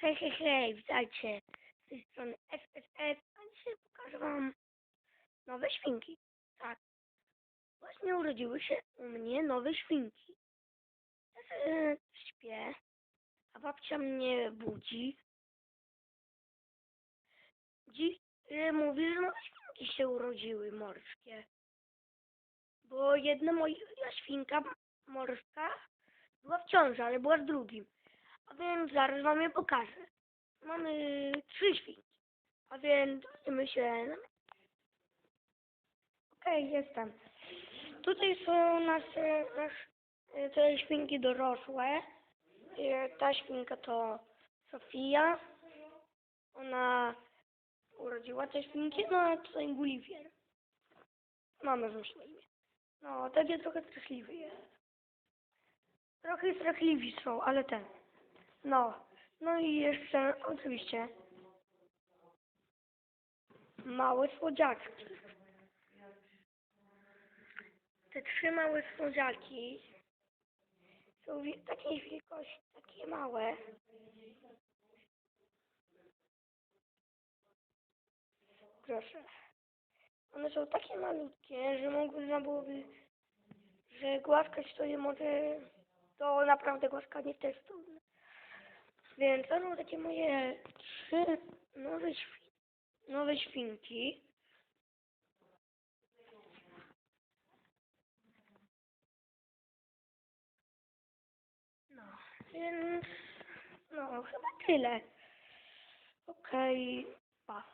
Hej, hej, hej, witajcie. Z tej strony SSS, a dzisiaj pokażę wam nowe świnki. Tak, właśnie urodziły się u mnie nowe świnki. Ja śpię, a babcia mnie budzi. Dziś mówi, że nowe świnki się urodziły morskie. Bo jedna moja świnka morska była w ciąży, ale była z drugim. A więc zaraz wam je pokażę. Mamy trzy świnki. A więc widzimy się. Okej, jestem. Tutaj są nasze, nasze te świnki dorosłe. E, Ta świnka to Sofia. Ona urodziła te świnki, no a tutaj Gulliver. Mamy wymyślił imię. No, takie trochę straszliwy jest. Trochę strachliwi są, ale ten. No, no i jeszcze oczywiście małe słodziaczki. Te trzy małe słodziaki są takiej wielkości, takie małe. Proszę. One są takie malutkie, że można byłoby, że głaskać to je może, to naprawdę głaskanie trudne. Więc to są takie moje trzy nowe, świ- nowe świnki. No, więc no chyba tyle. Okej, pa.